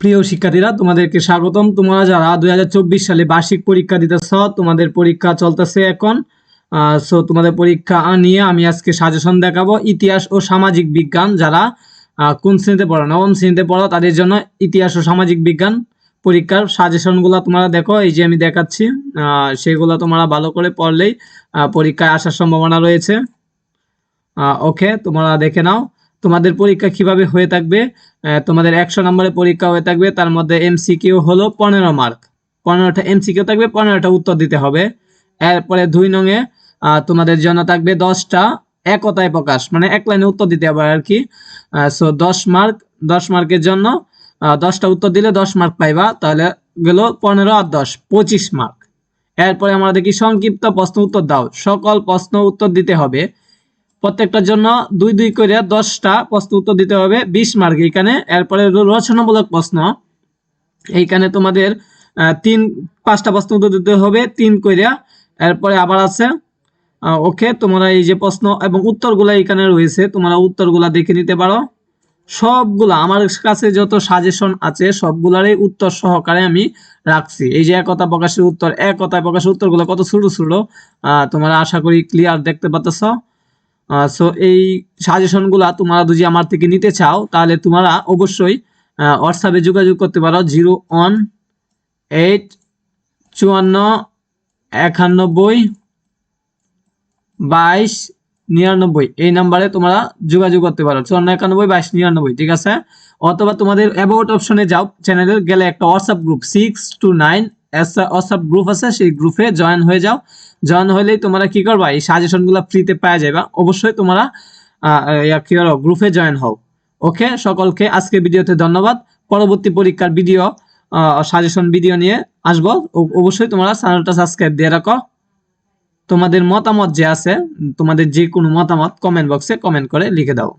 প্রিয় শিক্ষার্থীরা, তোমাদেরকে স্বাগতম। তোমরা যারা দুই হাজার চব্বিশ সালে বার্ষিক পরীক্ষা দিতেছ, তোমাদের পরীক্ষা চলতেছে এখন। সো তোমাদের পরীক্ষা নিয়ে আমি আজকে সাজেশন দেখাবো ইতিহাস ও সামাজিক বিজ্ঞান। যারা কোন শ্রেণীতে পড়ো, নবম শ্রেণীতে পড়ো, তাদের জন্য ইতিহাস ও সামাজিক বিজ্ঞান পরীক্ষার সাজেশনগুলো তোমরা দেখো। এই যে আমি দেখাচ্ছি সেগুলো তোমরা ভালো করে পড়লেই পরীক্ষায় আসার সম্ভাবনা রয়েছে। ওকে তোমরা দেখে নাও। তোমাদের পরীক্ষা কীভাবে হয়ে থাকবে? তোমাদের একশো নম্বরের পরীক্ষা হয়ে থাকবে, তার মধ্যে এমসিকিউ হলো পনেরো মার্ক। পনেরোটা এমসিকিউ থাকবে, পনেরোটা উত্তর দিতে হবে। এরপরে দুই নঙে তোমাদের জন্য থাকবে দশটা একতায় প্রকাশ মানে এক লাইনে উত্তর দিতে হবে আর কি। সো দশ মার্ক, দশ মার্কের জন্য দশটা উত্তর দিলে দশ মার্ক পাইবা, তাহলে গেল পনেরো আর দশ, পঁচিশ মার্ক। এরপরে আমরা দেখি সংক্ষিপ্ত প্রশ্ন উত্তর দাও, সকল প্রশ্ন উত্তর দিতে হবে। প্রত্যেকটার জন্য দুই দুই করে দশটা প্রশ্ন উত্তর দিতে হবে, বিশ মার্ক এখানে। এরপরে রচনামূলক প্রশ্ন। এইখানে তোমাদের তিন, পাঁচটা প্রশ্ন উত্তর দিতে হবে, তিন কইরা এরপরে আবার আছে ওকে, তোমরা এই যে প্রশ্ন এবং উত্তরগুলা এখানে রয়েছে, তোমরা উত্তরগুলা দেখে নিতে পারো। সবগুলা, আমার কাছে যত সাজেশন আছে, সবগুলারই উত্তর সহকারে আমি রাখছি। এই যে একতা প্রকাশের উত্তর একতা প্রকাশের উত্তরগুলো কত ছোট ছোট তোমরা আশা করি ক্লিয়ার দেখতে পাচ্ছ সো এই সাজেশনগুলা তোমরা যদি আমার থেকে নিতে চাও, তাহলে তোমরা অবশ্যই হোয়াটসঅ্যাপে যোগাযোগ করতে পারো, জিরো ওয়ান এইট চুয়ান্ন একানব্বই বাইশ নিরানব্বই। এই নাম্বারে তোমরা যোগাযোগ করতে পারো, চুয়ান্ন একানব্বই বাইশ নিরানব্বই, ঠিক আছে? অথবা তোমাদের অ্যাবাউট অপশনে যাও চ্যানেলের গেলে একটা WhatsApp group six two nine WhatsApp group আছে, সেই গ্রুপে জয়েন হয়ে যাও। জয়েন হলেই তোমরা কি করবা? এই সাজেশনগুলো ফ্রিতে পাওয়া যাবে অবশ্যই তোমরা কি করো গ্রুপে জয়েন হও। ওকে সকলকে আজকে ভিডিওতে ধন্যবাদ। পরবর্তী পরীক্ষার ভিডিও সাজেশন ভিডিও নিয়ে আসব। অবশ্যই তোমরা চ্যানেলটা সাবস্ক্রাইব দিয়ে রাখো। তোমাদের মতামত যে আছে, তোমাদের যে কোনো মতামত কমেন্ট বক্সে কমেন্ট করে লিখে দাও।